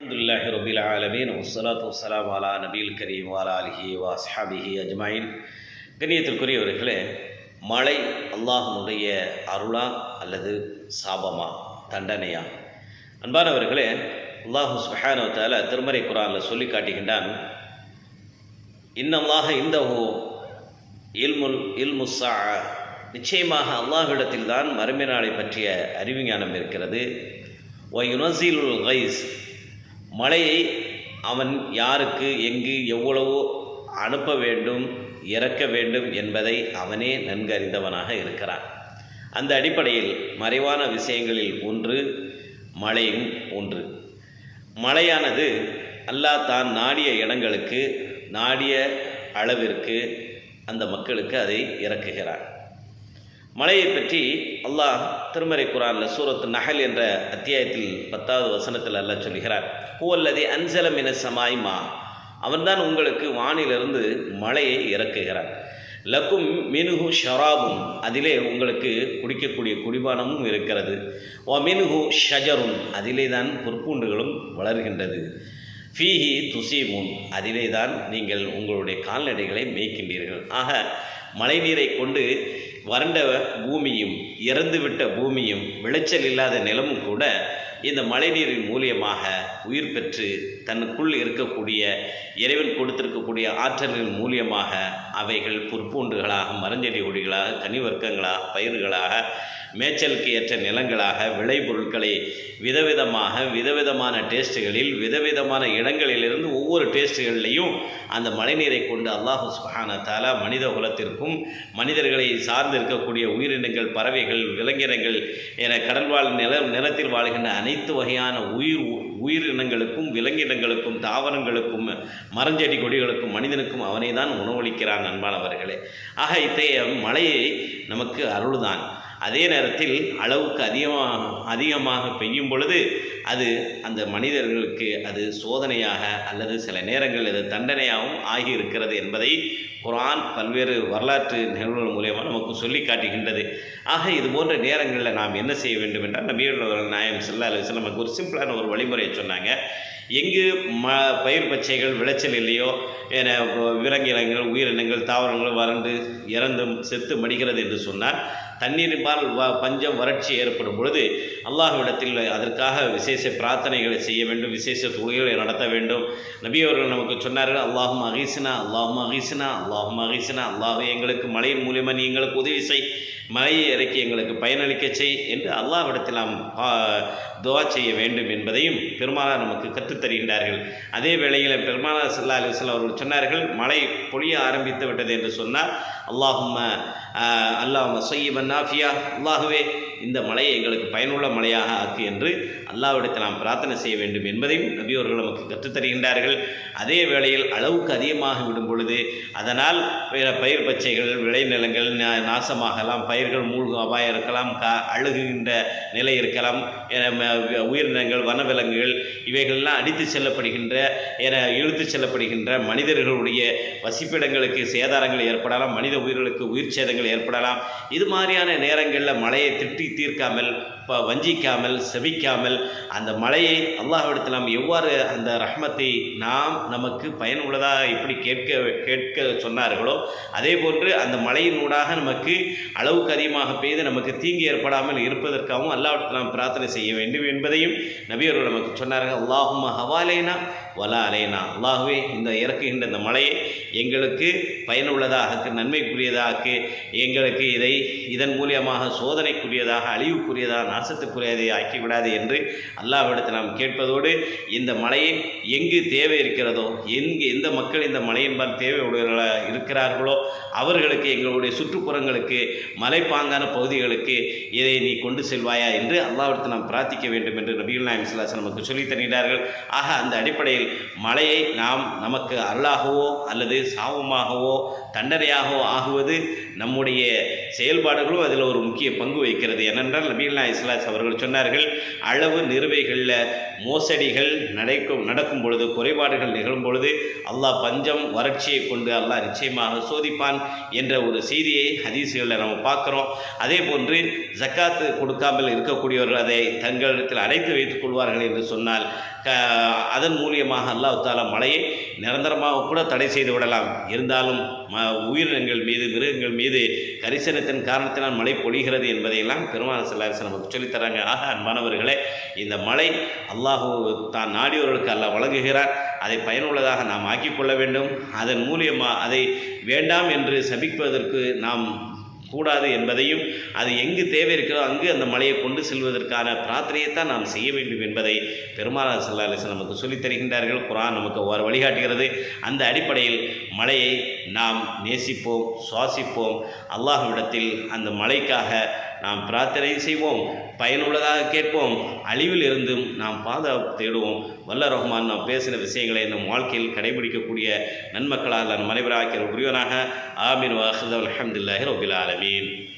அல்ஹம்துலில்லாஹி ரபில் ஆலமீன். வஸ்ஸலாத்து வஸ்ஸலாமு அலா நபில் கரீம் வாலா அலிஹி வாஸ்ஹாபிஹி அஜ்மாயின். கண்ணியத்திற்குரியவர்களே மழை அல்லாஹனுடைய அருளா அல்லது சாபமா தண்டனையா? அன்பானவர்களே அல்லாஹு சுஹானோ திருமறை குரானில் சொல்லி காட்டுகின்றான் இன்னல்லாஹ இந்த இல்முல் இல்முசா நிச்சயமாக அல்லாஹிடத்தில்தான் மறுமை நாளை பற்றிய அறிவுஞானம் இருக்கிறது. ஒயுனசீலுல் கைஸ் மழையை அவன் யாருக்கு எங்கு எவ்வளவோ அனுப்ப வேண்டும் இறக்க வேண்டும் என்பதை அவனே நன்கு அறிந்தவனாக இருக்கிறான். அந்த அடிப்படையில் மறைவான விஷயங்களில் ஒன்று மழையும் ஒன்று. மழையானது அல்லாஹ் தான் நாடிய இடங்களுக்கு நாடிய அளவிற்கு அந்த மக்களுக்கு அதை இறக்குகிறார் மலையை பற்றி அல்லாஹ் திருமறை குரானில் சூரத்து நகல் என்ற அத்தியாயத்தில் பத்தாவது வசனத்தில் அல்லாஹ் சொல்கிறார். பூவல்லதி அல்லது என சமாய்மா அவன்தான் உங்களுக்கு வானிலிருந்து மழையை இறக்குகிறார் லக்கும் மினுகு ஷராபும். அதிலே உங்களுக்கு குடிக்கக்கூடிய குடிபானமும் இருக்கிறது. ஓ மினுகு ஷஜரும் அதிலே தான் பொற்பூண்டுகளும் வளர்கின்றது. ஃபீஹி துசீமுன். அதிலே தான் நீங்கள் உங்களுடைய கால்நடைகளை மேய்க்கின்றீர்கள். ஆக மழை நீரை கொண்டு வறண்ட பூமியும் இறந்துவிட்ட பூமியும் விளைச்சல் இல்லாத நிலமும் கூட இந்த மழைநீரின் மூலியமாக உயிர் பெற்று தன்னுக்குள் இருக்கக்கூடிய இறைவன் கொடுத்திருக்கக்கூடிய ஆற்றலின் மூலியமாக அவைகள் புற்பூண்டுகளாக மரஞ்செடி கொடிகளாக கனிவர்க்கங்களாக பயிர்களாக மேய்ச்சலுக்கு ஏற்ற நிலங்களாக விளைபொருட்களை விதவிதமாக விதவிதமான டேஸ்ட்டுகளில் விதவிதமான இடங்களிலிருந்து ஒவ்வொரு டேஸ்ட்டுகள்லையும் அந்த மழைநீரை கொண்டு அல்லாஹு சுஹான தாலா மனித குலத்திற்கும் மனிதர்களை சார்ந்து இருக்கக்கூடிய உயிரினங்கள் பறவைகள் விலங்கினங்கள் என கடல்வாழ் நில நிலத்தில் வாழ்கின்ற அனைத்து வகையான உயிர் உயிரினங்களுக்கும் விலங்கினங்களுக்கும் தாவரங்களுக்கும் மரஞ்செடி கொடிகளுக்கும் மனிதனுக்கும் அவனை தான் உணவளிக்கிறான் நண்பானவர்களே ஆக இத்தகைய மழையை நமக்கு அருள்தான். அதே நேரத்தில் அளவுக்கு அதிகமாக அதிகமாக பெய்யும் பொழுது அது அந்த மனிதர்களுக்கு அது சோதனையாக அல்லது சில நேரங்கள் அது தண்டனையாகவும் ஆகியிருக்கிறது என்பதை குரான் பல்வேறு வரலாற்று நிகழ்வுகள் மூலயமா நமக்கு சொல்லி காட்டுகின்றது. ஆக இது போன்ற நேரங்களில் நாம் என்ன செய்ய வேண்டும் என்றால் நபியுள்ள நாயம் செல்லா அலுவலம் நமக்கு ஒரு சிம்பிளான ஒரு வழிமுறையை சொன்னாங்க. எங்கு ம பயிர் பச்சைகள் விளைச்சல் இல்லையோ என விலங்கினங்கள் உயிரினங்கள் தாவரங்கள் வறண்டு இறந்தும் செத்து மடிகிறது என்று சொன்னால் தண்ணீரின்பால் வ பஞ்சம் வறட்சி ஏற்படும் பொழுது அல்லாஹ்விடத்தில் அதற்காக விசேஷ பிரார்த்தனைகளை செய்ய வேண்டும் விசேஷ தொழுகைகளை நடத்த வேண்டும். நபி அவர்கள் நமக்கு சொன்னார்கள் அல்லாஹும் அகீசினா அல்லாஹும் அகீசினா அல்லாஹும் அகீசினா அல்லாஹே எங்களுக்கு மழையின் மூலியமாக நீ எங்களுக்கு உதவி செய் மழையை இறக்கி எங்களுக்கு பயனளிக்க செய் என்று அல்லாஹ்விடத்தில் நாம் துவா செய்ய வேண்டும் என்பதையும் பெருமானார் நமக்கு கற்றுத்தருகின்றார்கள் அதே வேளையில் பெருமானார் சல்லா அலிஸ்லாம் அவர்கள் சொன்னார்கள் மழை பொழிய ஆரம்பித்து விட்டது என்று சொன்னால் அல்லாஹும்ம அல்லாஹ் சொய்யபன் நாஃபியா. அல்லாஹுவே இந்த மலையை எங்களுக்கு பயனுள்ள மலையாக ஆக்கு என்று அல்லாஹ்விடத்தை நாம் பிரார்த்தனை செய்ய வேண்டும் என்பதையும் நபியோர்கள் நமக்கு கற்றுத்தருகின்றார்கள் அதே வேளையில் அளவுக்கு அதிகமாக விடும் பொழுது அதனால் பயிர் பச்சைகள் விளைநிலங்கள் நாசமாகலாம் பயிர்கள் மூழ்கும் அபாயம் இருக்கலாம் க அழுகுகின்ற நிலை இருக்கலாம் உயிரினங்கள் வனவிலங்குகள் இவைகள்லாம் அடித்து செல்லப்படுகின்ற என இழுத்து செல்லப்படுகின்ற மனிதர்களுடைய வசிப்பிடங்களுக்கு சேதாரங்கள் ஏற்படலாம் மனித உயிர்களுக்கு உயிர் சேதங்கள் ஏற்படலாம். இது மாதிரியான நேரங்களில் மழையை திட்டி தீர்க்காமல் வஞ்சிக்காமல் செவிக்காமல் அந்த மழையை அல்லாஹ்விடத்தில் நாம் எவ்வாறு அந்த ரஹ்மத்தை நாம் நமக்கு பயனுள்ளதாக எப்படி கேட்க கேட்க சொன்னார்களோ அதே போன்று அந்த மழையின் ஊடாக நமக்கு அளவுக்கு அதிகமாக பெய்து நமக்கு தீங்கு ஏற்படாமல் இருப்பதற்காகவும் அல்லாஹ்விடத்தில் நாம் பிரார்த்தனை செய்ய வேண்டும் என்பதையும் நபியர்கள் நமக்கு சொன்னார்கள். அல்லாஹும் ஹவாலேனா வலா அலேனா. அல்லாஹுவே இந்த இறக்குகின்ற இந்த மழையை எங்களுக்கு பயனுள்ளதாக நன்மைக்குரியதாக எங்களுக்கு இதை இதன் மூலியமாக சோதனைக்குரியதாக அழிவுக்குரியதாக நாசத்துக்குரியதை ஆக்கிவிடாது என்று அல்லாஹ்விடத்தை நாம் கேட்பதோடு இந்த மலையை எங்கு தேவை இருக்கிறதோ எங்கு எந்த மக்கள் இந்த மலையின்பால் தேவை உடையவர்களாக இருக்கிறார்களோ அவர்களுக்கு எங்களுடைய சுற்றுப்புறங்களுக்கு மலைப்பாங்கான பகுதிகளுக்கு இதை நீ கொண்டு செல்வாயா என்று அல்லாவிடத்தில் நாம் பிரார்த்திக்க வேண்டும் என்று நபிகள் நாயம் நமக்கு சொல்லித் தருகிறார்கள். ஆக அந்த அடிப்படையில் மலையை நாம் நமக்கு அருளாகவோ அல்லது சாபமாகவோ தண்டனையாகவோ ஆகுவது நம்முடைய செயல்பாடுகளும் அதில் ஒரு முக்கிய பங்கு வகிக்கிறது. ஏனென்றால் நபீல்லா இஸ்லாஸ் அவர்கள் சொன்னார்கள் அளவு நிறுவைகளில் மோசடிகள் நடக்கும் நடக்கும் பொழுது குறைபாடுகள் நிகழும் பொழுது அல்லாஹ் பஞ்சம் வறட்சியை கொண்டு அல்லாஹ் நிச்சயமாக சோதிப்பான் என்ற ஒரு செய்தியை ஹதீசுகளில் நம்ம பார்க்குறோம். அதே போன்று ஜக்காத்து கொடுக்காமல் இருக்கக்கூடியவர்கள் அதை தங்களிடத்தில் அடைத்து வைத்துக் கொள்வார்கள் என்று சொன்னால் க அதன் மூலியமாக அல்லாஹ் தாலா மழையை நிரந்தரமாக கூட தடை செய்து விடலாம். இருந்தாலும் ம உயிரினங்கள் மீது மிருகங்கள் மீது கரிசனத்தின் காரணத்தினால் மழை பொழிகிறது என்பதையெல்லாம் பெருமான செல்லாரிசன் நமக்கு சொல்லித்தராங்க ஆக அன்பானவர்களே இந்த மழை அல்லாஹு தான் நாடியவர்களுக்கு அல்லாஹ் வழங்குகிறார். அதை பயனுள்ளதாக நாம் ஆக்கிக் கொள்ள வேண்டும். அதன் மூலியமாக அதை வேண்டாம் என்று சபிப்பதற்கு நாம் கூடாது என்பதையும் அது எங்கு தேவை இருக்கிறதோ அங்கு அந்த மலையை கொண்டு செல்வதற்கான பிரார்த்தனையைத்தான் நாம் செய்ய வேண்டும் என்பதை பெருமாள் சல்லா அலிஸ்லாம் நமக்கு சொல்லித் தருகின்றார்கள். குரான் நமக்கு ஒரு வழிகாட்டுகிறது. அந்த அடிப்படையில் மலையை நாம் நேசிப்போம் சுவாசிப்போம். அல்லாஹ்விடத்தில் அந்த மலைக்காக நாம் பிரார்த்தனை செய்வோம் பயனுள்ளதாக கேட்போம் அழிவில் இருந்தும் நாம் பாதுகாப்பு தேடுவோம். வல்ல ரஹ்மான் நாம் பேசின விஷயங்களை நம் வாழ்க்கையில் கடைபிடிக்கக்கூடிய நன்மக்களால் நம் மனைவராக்கிற உரியவனாக ஆமீன் வாஹத் அலமதுல்லாஹி ரபில் ஆலமீன்.